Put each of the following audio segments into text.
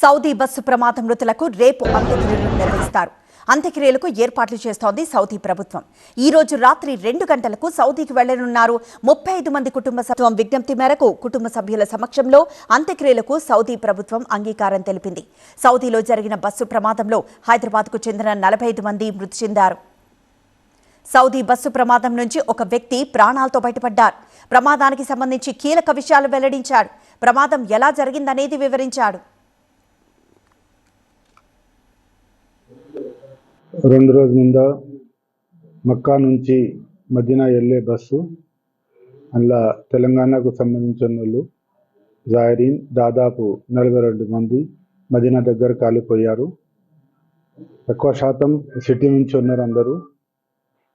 Saudi bus ప్రమాద మృతులకు రేపు అంత్యక్రియలు నిర్వహిస్తారు. అంత్యక్రియలకు ఏర్పాట్లు చేస్తోంది సౌదీ ప్రభుత్వం. ఈ రోజు రాత్రి రెండు గంటలకు సౌదీకి వెళ్ళనున్నారు ముప్పై ఐదు మంది కుటుంబ సభ్వం విజ్ఞప్తి మేరకు కుటుంబ సభ్యుల సమక్షంలో అంత్యక్రియలకు సౌదీ ప్రభుత్వం అంగీకారం తెలిపింది. సౌదీలో జరిగిన బస్సు ప్రమాదంలో హైదరాబాద్కు చెందిన నలభై ఐదు మంది మృతి చెందారు. సౌదీ బస్సు ప్రమాదం నుంచి ఒక వ్యక్తి ప్రాణాలతో బయటపడ్డారు. ప్రమాదానికి సంబంధించి కీలక విషయాలు వెల్లడించాడు. ప్రమాదం ఎలా జరిగిందనేది వివరించాడు. రెండు రోజుల ముందు మక్కా నుంచి మదీనా వెళ్ళే బస్సు అందులో తెలంగాణకు సంబంధించిన వాళ్ళు జాయిరీన్ దాదాపు నలభై రెండు మంది మదీనా దగ్గర కాలిపోయారు. ఎక్కువ శాతం సిటీ నుంచి ఉన్నారు అందరూ.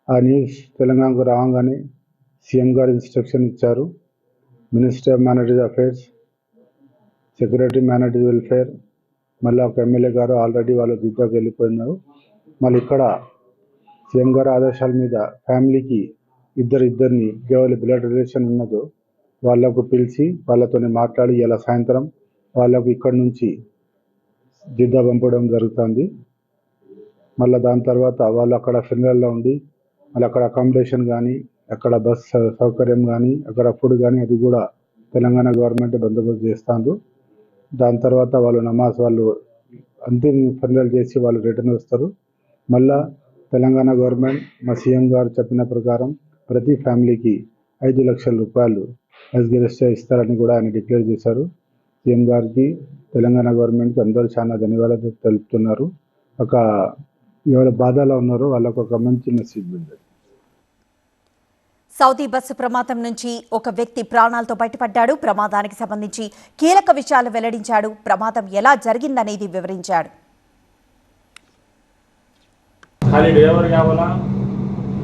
ఆ న్యూస్ తెలంగాణకు రాగానే సీఎం గారు ఇన్స్ట్రక్షన్ ఇచ్చారు. Minister of monetary affairs secretary monetary welfare మళ్ళీ ఒక ఎమ్మెల్యే గారు ఆల్రెడీ వాళ్ళు దిద్దకు వెళ్ళిపోయినారు. మళ్ళీ ఇక్కడ సీఎం గారి ఆదేశాల మీద ఫ్యామిలీకి ఇద్దరు ఇద్దరిని బ్లడ్ రిలేషన్ ఉన్నదో వాళ్ళకు పిలిచి వాళ్ళతోని మాట్లాడి ఇలా సాయంత్రం వాళ్ళకు ఇక్కడ నుంచి జిద్దా పంపడం జరుగుతుంది. మళ్ళీ దాని తర్వాత వాళ్ళు అక్కడ ఫినరల్లో ఉండి మళ్ళీ అక్కడ అకామిడేషన్ కానీ అక్కడ బస్ సౌకర్యం కానీ అక్కడ ఫుడ్ కానీ అది కూడా తెలంగాణ గవర్నమెంట్ బందోబస్తు చేస్తాను దాని తర్వాత వాళ్ళు నమాజ్ వాళ్ళు అంతిమ ఫైనల్ చేసి వాళ్ళు రిటర్న్ వస్తారు. మళ్ళా తెలంగాణ గవర్నమెంట్ మా సీఎం గారు చెప్పిన ప్రకారం ప్రతి ఫ్యామిలీకి ఐదు లక్షల రూపాయలు ఎస్గిరెస్టే ఇస్తారని కూడా ఆయన డిక్లేర్ చేశారు. సీఎం గారికి తెలంగాణ గవర్నమెంట్కి అందరూ చాలా ధన్యవాదాలు తెలుపుతున్నారు. ఒక ఎవరు బాధలో ఉన్నారో వాళ్ళకు ఒక మంచి మెసేజ్ ఉంది. సౌదీ బస్సు ప్రమాదం నుంచి ఒక వ్యక్తి ప్రాణాలతో బయటపడ్డాడు. ప్రమాదానికి సంబంధించి కీలక విషయాలు వెల్లడించాడు. ప్రమాదం ఎలా జరిగిందనేది వివరించాడు. खाली ड्राइवर क्या बोला?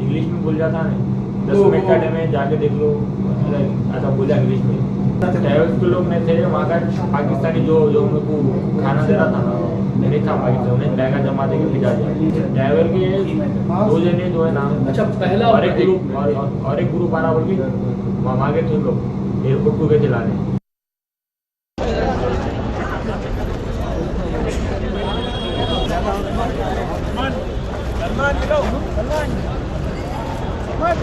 इंग्लिश में बोल जाता है। दस मिनट का टाइम है जाके देख लो। ऐसा बोला इंग्लिश में। ट्रैवल्स के लोग नहीं थे वहाँ का पाकिस्तानी जो जो लोग को खाना दे रहा था ना नहीं था पाकिस्तान उन्हें बैगा जमा दे के भिजा दिया। ड्राइवर के दो जने जो है ना अच्छा पहला और एक ग्रुप और, एक ग्रुप आ रहा बोल के वहाँ आगे थे लोग एयरपोर्ट को गए سلمان لو سلمان سلمان